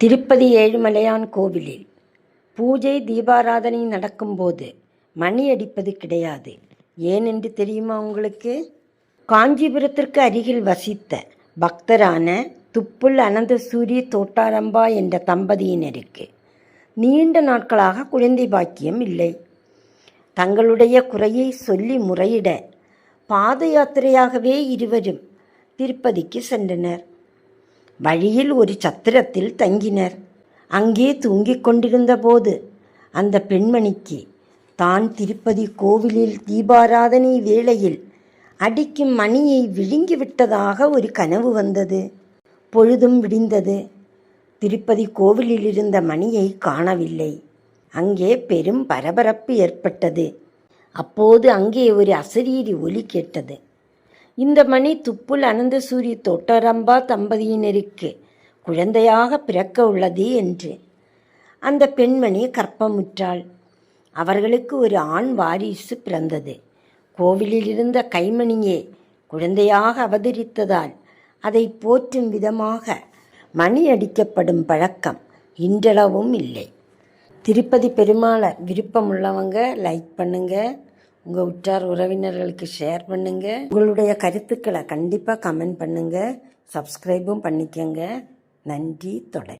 திருப்பதி ஏழுமலையான் கோவிலில் பூஜை தீபாராதனை நடக்கும்போது மணி அடிப்பது கிடையாது. ஏனென்று தெரியுமா உங்களுக்கு? காஞ்சிபுரத்திற்கு அருகில் வசித்த பக்தரான துப்புல் அனந்தசூரி தோட்டாரம்பா என்ற தம்பதியினருக்கு நீண்ட நாட்களாக குழந்தை பாக்கியம் இல்லை. தங்களுடைய குறையை சொல்லி முறையிட பாத யாத்திரையாகவே இருவரும் திருப்பதிக்கு சென்றனர். வழியில் ஒரு சத்திரத்தில் தங்கினர். அங்கே தூங்கிக் கொண்டிருந்த போது அந்த பெண்மணிக்கு தான் திருப்பதி கோவிலில் தீபாராதனை வேளையில் அடிக்கும் மணியை விழுங்கிவிட்டதாக ஒரு கனவு வந்தது. பொழுதும் விடிந்தது. திருப்பதி கோவிலில் இருந்த மணியை காணவில்லை. அங்கே பெரும் பரபரப்பு ஏற்பட்டது. அப்போது அங்கே ஒரு அசரீரி ஒலி கேட்டது. இந்த மணி துப்புல் அனந்தசூரி தொட்டரம்பா தம்பதியினருக்கு குழந்தையாக பிறக்க உள்ளது என்று. அந்த பெண்மணி கற்பமுற்றாள். அவர்களுக்கு ஒரு ஆண் வாரிசு பிறந்தது. கோவிலில் இருந்த கைமணியே குழந்தையாக அவதரித்ததால் அதை போற்றும் விதமாக மணி அடிக்கப்படும் பழக்கம் இன்றளவும் இல்லை. திருப்பதி பெருமாளை விருப்பமுள்ளவங்க லைக் பண்ணுங்கள் உங்கள் உற்றார் உறவினர்களுக்கு ஷேர் பண்ணுங்கள் உங்களுடைய கருத்துக்களை கண்டிப்பாக கமெண்ட் பண்ணுங்கள் சப்ஸ்கிரைபும் பண்ணிக்கங்க. நன்றி தொடர்